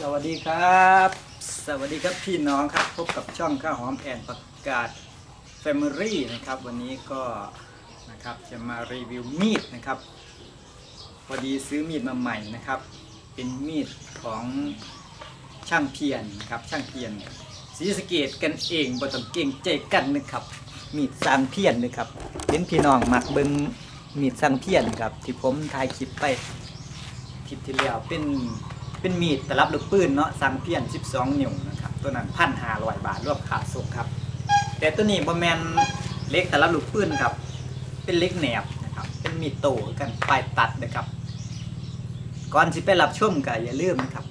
สวัสดีครับ สวัสดีครับพี่น้องครับ พบกับช่องข้าวหอมแอนประกาศ Family นะครับ วันนี้ก็นะครับจะมารีวิวมีดนะครับ พอดีซื้อมีดมาใหม่นะครับ เป็นมีดของช่างเพียรนะครับช่างเพียรสีสเกตกันเองบ่ต้องเก่งใจกันนะครับ มีดสร้างเพียรนะครับเป็นพี่น้องมักเบิงมีดสร้างเพียรครับ ที่ผมถ่ายคลิปไปคลิปที่แล้วเป็น เป็นมีดแตลับลูกปืนเนาะสั่งเพียน 12 นิ้วนะครับตัวนั้นพันห้าร้อยบาทรวมค่าส่งครับ แต่ตัวนี้บ่แมนเล็กแตลับลูกปืนครับ เป็นเล็กแหนบนะครับเป็นมีดโตกันปลายตัดนะครับ ก่อนที่ไปรับชมก็อย่าลืมนะครับ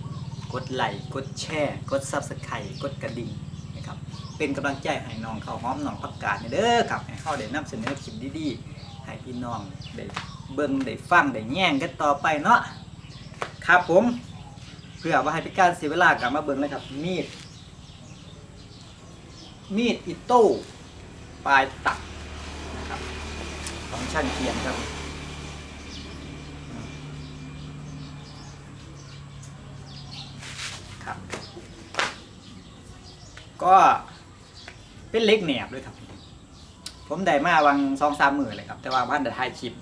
กดไลค์กดแชร์ กดซับสไครต์กดกระดิ่งนะครับเป็นกำลังใจให้น้องเขาหอมน้องประกาศเด้อครับให้เขาได้นำเสนอคลิปดีๆให้พี่น้องได้เบิ่งได้ฟังได้แย่งกันต่อไปเนาะครับผม พื่อว่าให้เป็นการเสียเวลากลับมาเบิ่งเลยครับ มีด มีดอิโต้ปลายตัดนะครับของช่างเทียนครับครับ ก็เป็นเล็กแหนบด้วยครับ ผมได้มาวังสองสามหมื่นเลยครับ แต่ว่าบ้านได้ถ่ายคลิป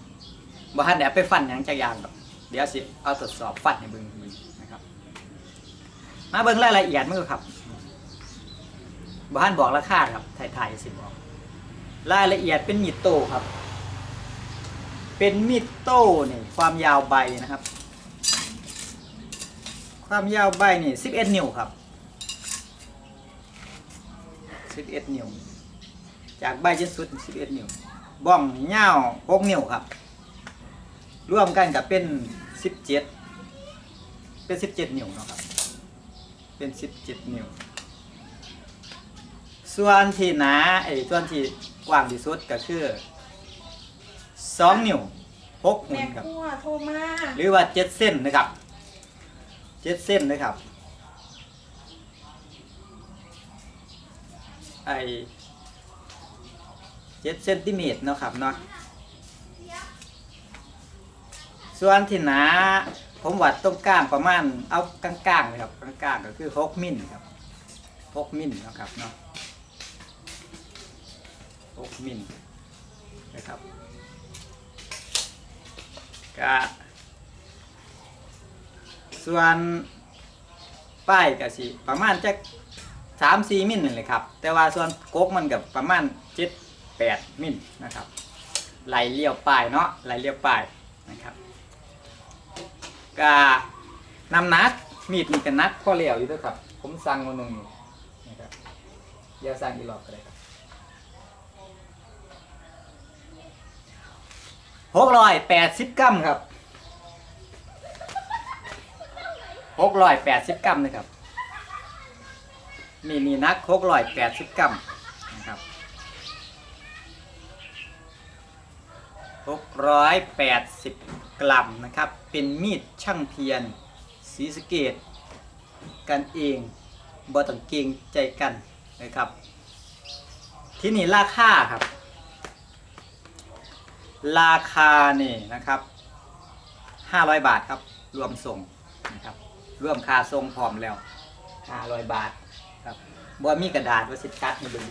บ้านได้เอาไปฟันหยังจักยางแบบเดี๋ยวสิเอาตรวจสอบฟันให้เบิ่งมือน มาเบิ่งรายละเอียดมือครับบ้านบอกราคาครับถ่ายๆสิบอกรายละเอียดเป็นมีดโตครับ เป็นมีดโตนี่ความยาวใบนะครับ ความยาวใบนี่11นิ้วครับ11นิ้วจากใบจนสุด11นิ้วบ้องยาว6นิ้วครับรวมกันกับเป็น17เจ็ดเป็น17นิ้วเนาะครับ เป็น17นิ้ว ส่วนที่หนาไอ้ส่วนที่กว้างที่สุดก็คือ2นิ้ว6หุ่แม่นครับกลัวโทรมาหรือว่าเจ็ดเส้นนะครับเจ็ดเส้นนะครับไอเจ็ดเซนติเมตรเนาะครับเนาะส่วนที่หนา ผมวัดตรงกลางประมาณเอากลางๆเลยครับกลางๆก็คือหกมิลครับหกมิลนะครับเนาะหกมิลนะครับก็ส่วนป้ายก็สิประมาณจักสามสี่มิลนี่นแหละครับ แต่ว่าส่วนกกมันกับประมาณเจ็ดแปดมิลนะครับไหลเลี้ยวป้ายเนาะไหลเลี้ยวป้ายนะครับ ก็นำนักมีดนี่กันนักพ่อเลี้ยวอยู่ด้วยครับ ผมสั่งมาหนึ่งนะครับเดี๋ยวสั่งอีกรอบก็ได้ครับหกร้อยแปดสิบกรัมครับหกร้อยแปดสิบกรัมนะครับนี่นี่นักหกร้อยแปดสิบกรัมนะครับหกร้อยแปดสิบ กรัมนะครับ เป็นมีดช่างเพียรสีสเกต กันเองบ่ต้องเกรงใจกันนะครับ ที่นี่ราคาครับ ราคานี่นะครับห้าร้อยบาทครับ รวมส่งนะครับรวมค่าทรงพร้อมแล้ว500บาทครับบ่มีกระดาษว่าสิคัดมาดู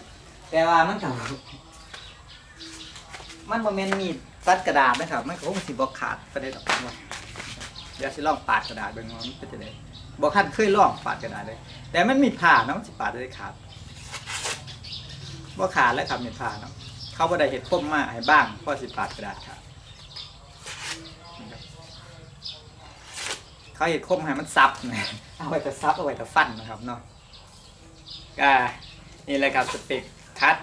แต่ว่ามันก็มันบ่แม่นมีด ตัดกระดาษนะครับมันก็คงสิบ่ขาดไปได้ดอกว่าเดี๋ยวสิลองปาดกระดาษเบิ่งว่ามันเป็นจังได๋บ่คันเคยลองปาดกระดาษเลย แต่มันมีผ่าเนาะมันสิปาดได้ขาดบ่ขาดแล้วครับมีผ่าเนาะเขาบ่ได้เฮ็ดคมมาให้บ้างพอสิปาดกระดาษครับเขาเห็นคมให้มันซับนะเอาไว้แต่ซับเอาไว้แต่ฟันนะครับเนาะก็นี่เลยครับสเปกคัด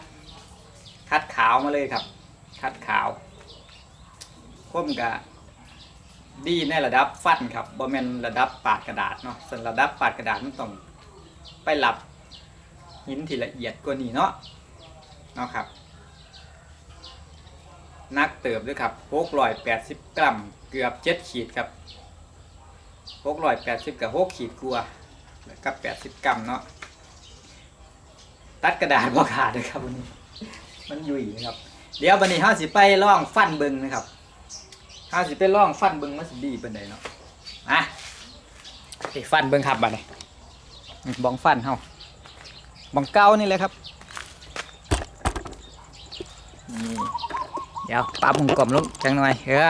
คัดขาวมาเลยครับ คัดขาว คมกับดีในระดับฟันครับบ่แม่นระดับปาดกระดาษเนาะส่วนระดับปาดกระดาษมันต้องไปหลับหินที่ละเอียดกว่านี้เนาะเนาะครับ นักเติบด้วยครับ680กรัมเกือบ7ขีดครับหกร้อยแปดสิบกับหกขีดกลัวแล้วกับแปดสิบกรัมเนาะตัดกระดาษบ่ขาดเลยครับวันนี้ มันยุ่ยนะครับ เดี๋ยววันนี้เฮาสิไปล่องฟันเบิงนะครับ เฮาสิไปล่องฟันเบิงมันสิดีปานใดเนาะอะไปฟันเบิงครับบัดนี้นี่บองฟันเฮาบองเก้านี่เลยครับนี่เดี๋ยวปลาบุงกลมลงจังหน่อยเออ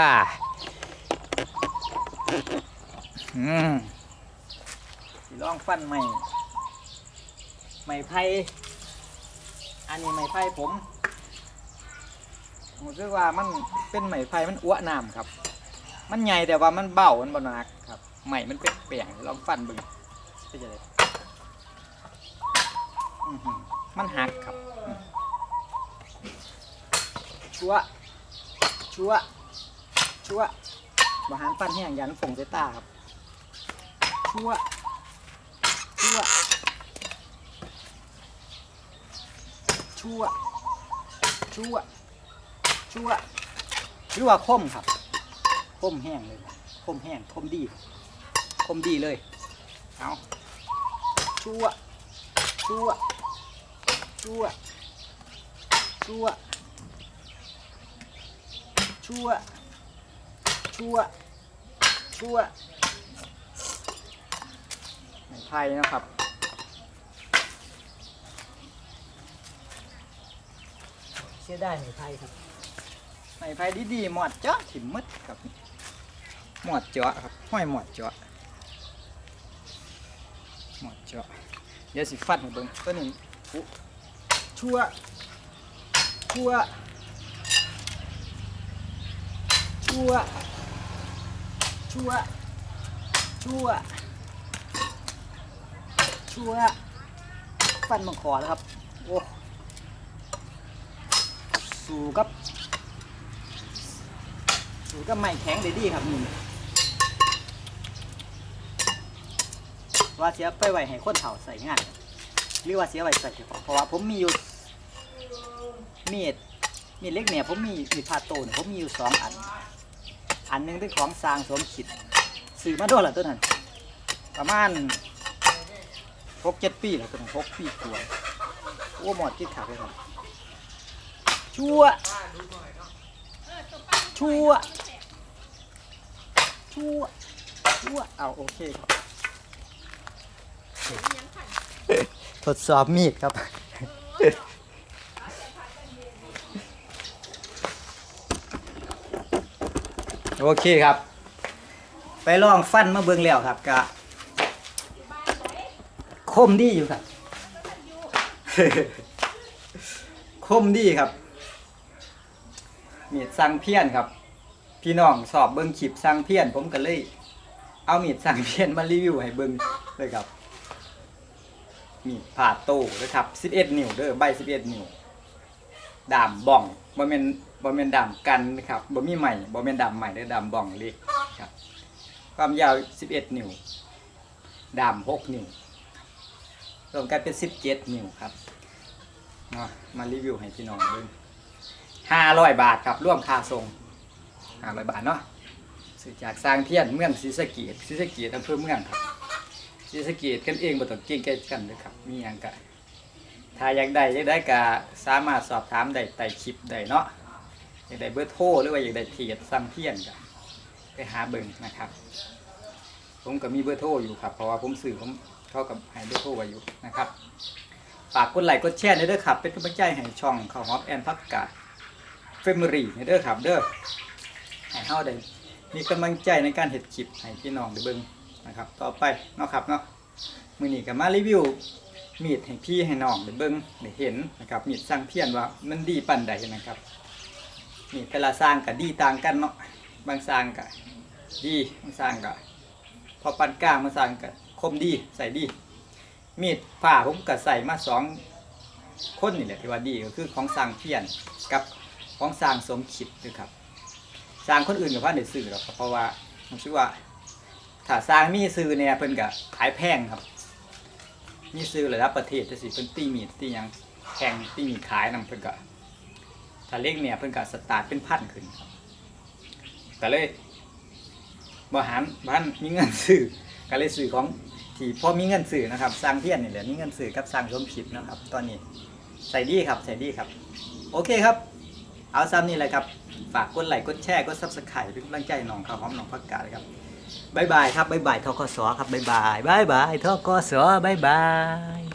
อืมสิลองฟันใหม่ไม้ไผ่อันนี้ไม้ไผ่ผม ผมคิดว่ามันเป็นไม้ไผ่มันอ้วน้ำครับ มันใหญ่แต่ว่ามันเบามันบหนักครับใหม่มันเป็นเปียงลองฟันบึงเป็นจะไดอื้อหือมันหักครับ ชัวชัวชัวบหารฟันแห้งยันฝงใส่ตาครับ ชัวชัวชัวชัว ชั่วหรือว่าคมครับคมแห้งเลยคมแห้งคมดีคมดีเลยเอาชั่วชั่วชั่วชั่วชั่วชั่วชั่วไม้ไผ่นะครับเชื่อได้ไหมไผ่ครับ ไม้ไผ่ดีๆหมอดเจาะถิ่มมดครับหมอดเจาะครับห้อยหมอดเจาะหมอดเจาะเดี๋ยวสิฟัดให้เบิ่งตัวนี้ชั่วชั่วชั่วชั่วชั่วชั่วฟันมังคอแล้วครับโอ้สู้กับ ก็ไม่แข็งเลยดีครับนี่ว่าเสียไปไว้ให้คนเฒ่าใส่งานหรือว่าเสียไว้ใส่เฉพาะเพราะว่าผมมีอยู่มีดมีดเล็กเนี่ยผมมีมีดพาโตนผมมีอยู่สองอัน อันหนึงเป็นของสร้างสวมขิดซื้อมาโดนละตัวนั้นประมาณหกเจ็ดปีแล้วตัวนั้นหกปีกว่าโอ้หมดที่ขาดเลยครับชั่วชั่ว ชั่วชั่วเอาโอเคครับทดสอบมีดครับ โอเคครับ ไปลองฟันมาเบิ่งแล้วครับกะคมดีอยู่ครับ คมดีครับ มีดสั่งเพี้ยนครับ พี่น้องสอบเบิ่งคลิปสั่งเพี้ยน ผมก็เลย เอามีดสั่งเพี้ยนมารีวิวให้เบิ่งเลยครับ มีดผ่าโต้นะครับ 11 นิ้วเด้อใบ 11 นิ้วดามบ่องบ่แม่นบ่แม่นดามกันนะครับบ่มีใหม่บ่แม่นดามใหม่เด้อดามบ่องเล็กครับ ความยาว 11 นิ้วดาม 6 นิ้วรวมกันเป็น 17 นิ้วครับเนาะมารีวิวให้พี่น้องเบิ่งห้าร้อยบาทครับร่วมค่าส่ง ห้าร้อยบาทเนาะซื้อจากสร้างเพียนเมืองศรีสะเกดศรีสะเกดอำเภอเมืองครับศรีสะเกดกันเองบ่ต้องเก่งใกล้กันเลยครับ มีหยังกะถ้าอยากได้อยากได้ก็สามารถสอบถามได้ใต้คลิปได้เนาะอยากได้เบอร์โทรหรือว่าอยากได้เพจสร้างเพียนก็ไปหาเบิ่งนะครับ ผมก็มีเบอร์โทรอยู่ครับ เพราะว่าผมสื่อผมเข้ากับให้เบอร์โทรไว้อยู่นะครับฝากกดไลค์กดแชร์ในเด้อครับ เป็นกำลังใจให้ช่องข้าวหอมแอนพักกาดเฟมิรีในเด้อครับเด้อ ให้เฮาได้มีกำลังใจในการเฮ็ดคลิปให้พี่น้องได้เบิ่งนะครับ ต่อไปเนาะครับเนาะมื้อนี้ก็มารีวิวมีดให้พี่ให้น้องได้เบิ่งได้เห็นนะครับมีดสร้างเพียนว่ามันดีปานใดนะครับมีดแต่ละสร้างก็ดีต่างกันเนาะบางสร้างก็ดีบางสร้างก็พอปานกลางบางสร้างก็คมดีใส่ดี มีดผ่าผมก็ใส่มาสองคนนี่แหละที่ว่าดีก็คือของสร้างเพียนกับของสร้างสมคิดนะครับ สร้างคนอื่นกับว่าในสื่อหรอกครับเพราะว่าผมคิดว่าถ้าสร้างมีซื้อเนี่ยเพิ่นก็ขายแพงครับ มีซื้อระดับประเทศจะสิเพิ่นตีมีดตีหยังแพงตีมีดขายนํเพิ่นก็ถ้าเล็กเนี่ยเพิ่นก็สตาร์ทเป็นพันขึ้นครับก็เลยบ่หันบ้านมีเงินซื้อก็เลยซื้อของที่พอมีเงินสื่อนะครับ สร้างเพี้ยนนี่แหละมีเงินสื่อกับสร้างสมคิดนะครับ ตอนนี้ใส่ดีครับใส่ดีครับ โอเคครับ เอาซ้ำนี่แหละครับ ฝากกดไลค์กดแชร์กดซับสไครต์เป็นกำลังใจน้องข้าวหอมน้องพักกาดครับบายบายครับบายบายทกสครับบายบายบายบายทกสบายบาย